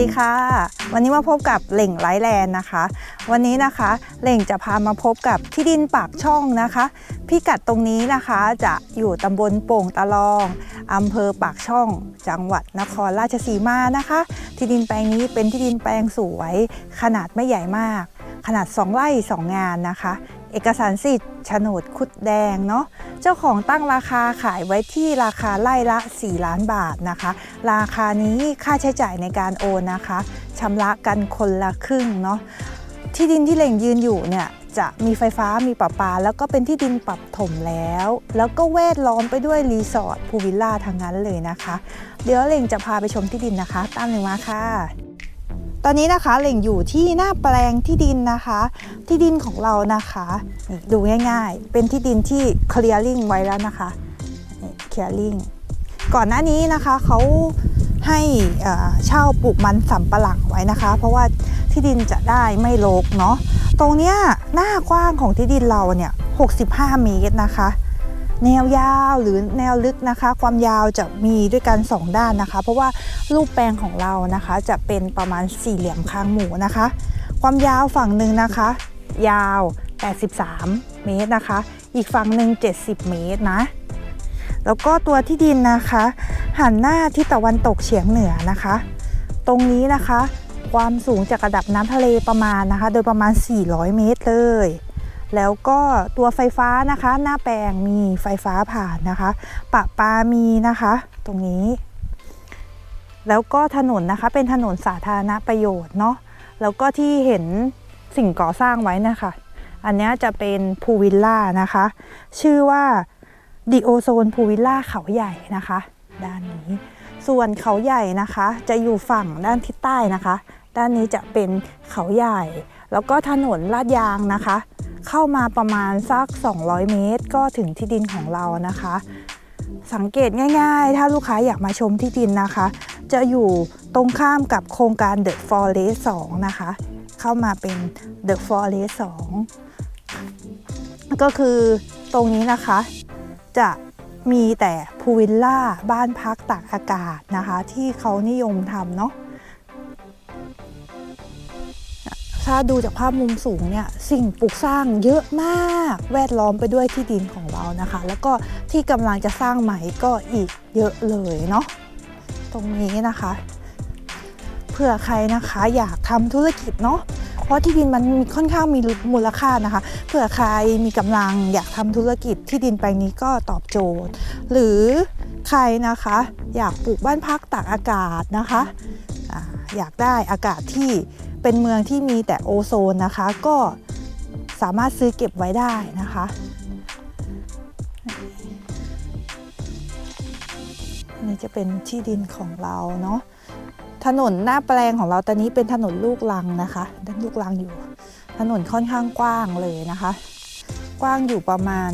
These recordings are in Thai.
ดีค่ะ วันนี้มาพบกับเหล่งไลท์แลนด์นะคะ วันนี้นะคะเหล่งจะพามาพบกับที่ดินปากช่องนะคะพิกัดตรงนี้นะคะจะอยู่ตำบลโป่งตะลองอำเภอปากช่อง จังหวัดนครราชสีมานะคะ ที่ดินแปลงนี้เป็นที่ดินแปลงสวย ขนาดไม่ใหญ่มาก ขนาด 2ไร่2งานนะคะ เอกสารสิทธิ์ โฉนดคุดแดงเนาะเจ้าของตั้งราคาขายไว้ที่ราคาไร่ละ 4 ล้านบาทนะคะ ราคานี้ค่าใช้จ่ายในการโอนนะคะชำระกันคนละครึ่งเนาะที่ดินที่เหล่งยืนอยู่เนี่ยจะมีไฟฟ้ามีประปา แล้วก็เป็นที่ดินปรับถมแล้ว แล้วก็แวดล้อมไปด้วยรีสอร์ทพูลวิลล่าทั้งนั้นเลยนะคะ เดี๋ยวเหล่งจะพาไปชมที่ดินนะคะ ตามเหล่งมาค่ะ อนนี้นะคะเหล่งอยู่ที่หน้าแปลงที่ดินนะคะ ที่ดินของเรานะคะนี่ดูง่ายๆ เป็นที่ดินที่ clearing ไว้แล้วนะคะนี่ clearing ก่อนหน้านี้นะคะเขาให้เอ่อเช่าปลูกมันสำปะหลังไว้นะคะ เพราะว่าที่ดินจะได้ไม่รกเนาะตรงเนี้ยหน้ากว้างของที่ดินเราเนี่ย65 เมตรนะคะ แนวยาวหรือแนวลึกนะคะ ความยาวจะมีด้วยกัน 2 ด้านนะคะ เพราะว่ารูปแปลงของเรานะคะจะเป็นประมาณสี่เหลี่ยมคางหมูนะคะ ความยาวฝั่งหนึ่งนะคะ ยาว 83 เมตรนะคะ อีกฝั่งหนึ่ง70 เมตรนะแล้วก็ตัวที่ดินนะคะ หันหน้าที่ตะวันตกเฉียงเหนือนะคะ ตรงนี้นะคะ ความสูงจากระดับน้ำทะเลประมาณนะคะ โดยประมาณ 400 เมตรเลย แล้วก็ตัวไฟฟ้านะคะ หน้าแปลงมีไฟฟ้าผ่านนะคะ ปะปามีนะคะ ตรงนี้ แล้วก็ถนนนะคะเป็นถนนสาธารณประโยชน์เนาะแล้วก็ที่เห็นสิ่งก่อสร้างไว้นะคะ อันนี้จะเป็นพูวิลล่านะคะ ชื่อว่าดิโอโซนพูวิลล่าเขาใหญ่นะคะ ด้านนี้ ส่วนเขาใหญ่นะคะ จะอยู่ฝั่งด้านทิศใต้นะคะ ด้านนี้จะเป็นเขาใหญ่ แล้วก็ถนนลาดยางนะคะ เข้ามาประมาณสัก 200 เมตร ก็ถึงที่ดินของเรานะคะ สังเกตง่าย ๆ ถ้าลูกค้าอยากมาชมที่ดินนะคะ จะอยู่ตรงข้ามกับโครงการ The Forest 2 นะคะ เข้ามาเป็น The Forest 2 ก็คือตรงนี้นะคะ จะมีแต่พูวิลล่าบ้านพักตากอากาศนะคะ ที่เขานิยมทำเนาะ ถ้าดูจากภาพมุมสูงเนี่ยสิ่งปลูกสร้างเยอะมาก แวดล้อมไปด้วยที่ดินของเรานะคะ แล้วก็ที่กำลังจะสร้างใหม่ก็อีกเยอะเลยเนาะตรงนี้นะคะเผื่อใครนะคะอยากทำธุรกิจเนาะเพราะที่ดินมันมีค่อนข้างมีมูลค่านะคะ เผื่อใครมีกำลังอยากทำธุรกิจที่ดินแปลงนี้ก็ตอบโจทย์ หรือใครนะคะอยากปลูกบ้านพักตากอากาศนะคะอาอยากได้อากาศที่ เป็นเมืองที่มีแต่โอโซนนะคะ ก็สามารถซื้อเก็บไว้ได้นะคะ นี่จะเป็นที่ดินของเราเนาะ ถนนหน้าแปลงของเราตอนนี้เป็นถนนลูกลังนะคะ ด้านลูกลังอยู่ ถนนค่อนข้างกว้างเลยนะคะ กว้างอยู่ประมาณ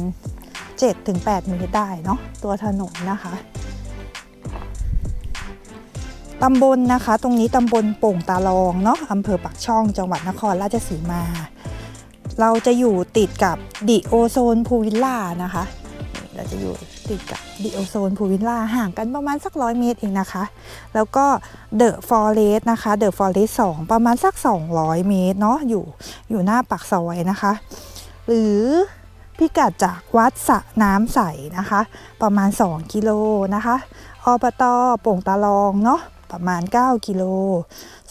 7-8 เมตรได้เนาะตัวถนนนะคะ ตำบลนะคะ ตรงนี้ตำบลโป่งตาลองเนาะอำเภอปากช่องจังหวัดนครราชสีมา เราจะอยู่ติดกับดิโอโซนพูวิลล่านะคะ เราจะอยู่ติดกับดิโอโซนพูวิลล่าห่างกันประมาณสักร้อยเมตรเองนะคะ แล้วก็เดอะฟอเรสต์นะคะเดอะฟอเรสต์สองประมาณสัก 200 เมตรเนาะอยู่อยู่หน้าปากซอยนะคะ หรือพิกัดจากวัดสะน้ำใสนะคะ ประมาณ 2 กิโลนะคะอบตโป่งตาลองเนาะ ประมาณ 9 กิโล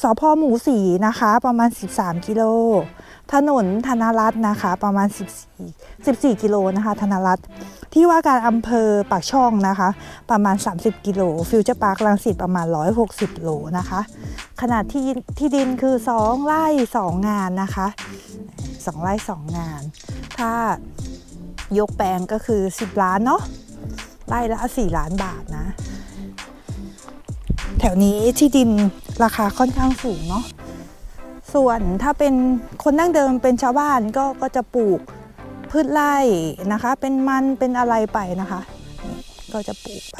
สพหมูสีนะคะประมาณ 13 กิโล ถนนธนรัตน์นะคะประมาณ 14 14 กิโลนะคะธนรัตน์ที่ว่าการอำเภอปากช่องนะคะ ประมาณ 30 กิโล ฟิวเจอร์พาร์คลังสิตประมาณ 160 โลนะคะ ขนาดที่ที่ดินคือ 2 ไร่ 2 งานนะคะ 2 ไร่ 2 งาน ถ้ายกแปลงก็คือ 10 ล้านเนาะไร่ละ 4 ล้านบาทนะ ถวนี้ที่ดินราคาค่อนข้างสูงเนาะส่วนถ้าเป็นคนนั่งเดิมเป็นชาวบ้านก็ก็จะปลูกพืชไร่นะคะ เป็นมันเป็นอะไรไปนะคะ ก็จะปลูกไป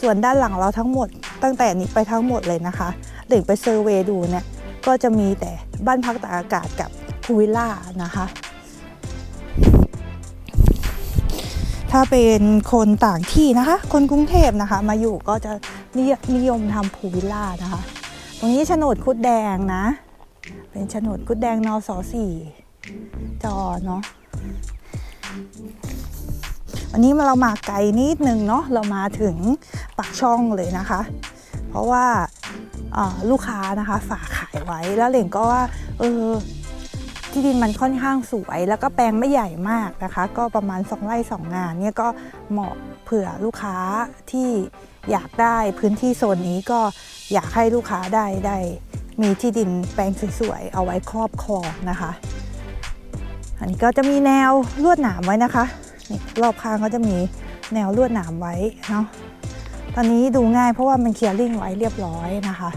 ส่วนด้านหลังเราทั้งหมด ตั้งแต่นี้ไปทั้งหมดเลยนะคะเด็กไปเซอร์เวดูเนี่ยก็จะมีแต่บ้านพักตากอากาศกับพูวิลล่านะคะ ถ้าเป็นคนต่างที่นะคะ คนกรุงเทพนะคะ มาอยู่ก็จะ นิยนิยมทำพูวิลล่านะคะ ตรงนี้โฉนดคุดแดงนะ เป็นโฉนดคุดแดงนอสสี่จอเนาะวันนี้เรามาไกลนิดนึงเนาะเรามาถึงปากช่องเลยนะคะ เพราะว่าอ่าลูกค้านะคะฝากขายไว้แล้วเหล่งก็ว่าเออ ที่ดินมันค่อนข้างสวย แล้วก็แปลงไม่ใหญ่มากนะคะ ก็ประมาณ 2 ไร่ 2 งานเนี่ยก็เหมาะเผื่อลูกค้าที่อยากได้พื้นที่โซนนี้ก็อยากให้ลูกค้าได้ได้ มีที่ดินแปลงสวยๆเอาไว้ครอบครองนะคะ อันนี้ก็จะมีแนวลวดหนามไว้นะคะนี่รอบข้างก็จะมีแนวลวดหนามไว้เนาะตอนนี้ดูง่ายเพราะว่ามันเคลียร์ลิงไว้เรียบร้อยนะคะ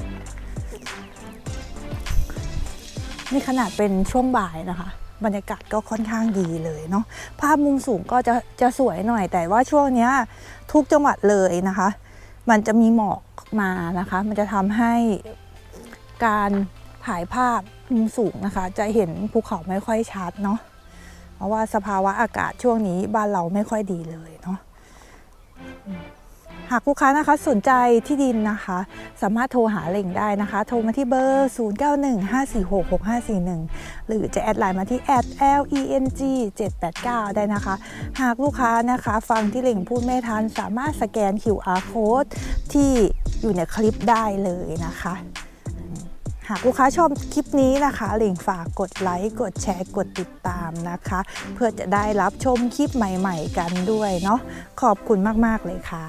นี่ขนาดเป็นช่วงบ่ายนะคะ บรรยากาศก็ค่อนข้างดีเลยเนาะภาพมุมสูงก็จะจะสวยหน่อย แต่ว่าช่วงเนี้ยทุกจังหวัดเลยนะคะ มันจะมีหมอกมานะคะ มันจะทำให้การถ่ายภาพมุมสูงนะคะ จะเห็นภูเขาไม่ค่อยชัดเนาะเพราะว่าสภาวะอากาศช่วงนี้บ้านเราไม่ค่อยดีเลยเนาะ หากลูกค้านะคะสนใจที่ดินนะคะ สามารถโทรหาเล่งได้นะคะ โทรมาที่เบอร์ 0915466541 หรือจะแอดไลน์มาที่ @leng 789 ได้นะคะ หากลูกค้านะคะฟังที่เล่งพูดไม่ทัน สามารถสแกน QR code ที่อยู่ในคลิปได้เลยนะคะ หากลูกค้าชอบคลิปนี้นะคะเล่งฝากกดไลค์กดแชร์กดติดตามนะคะ เพื่อจะได้รับชมคลิปใหม่ ๆ กันด้วยเนาะขอบคุณมาก ๆ เลยค่ะ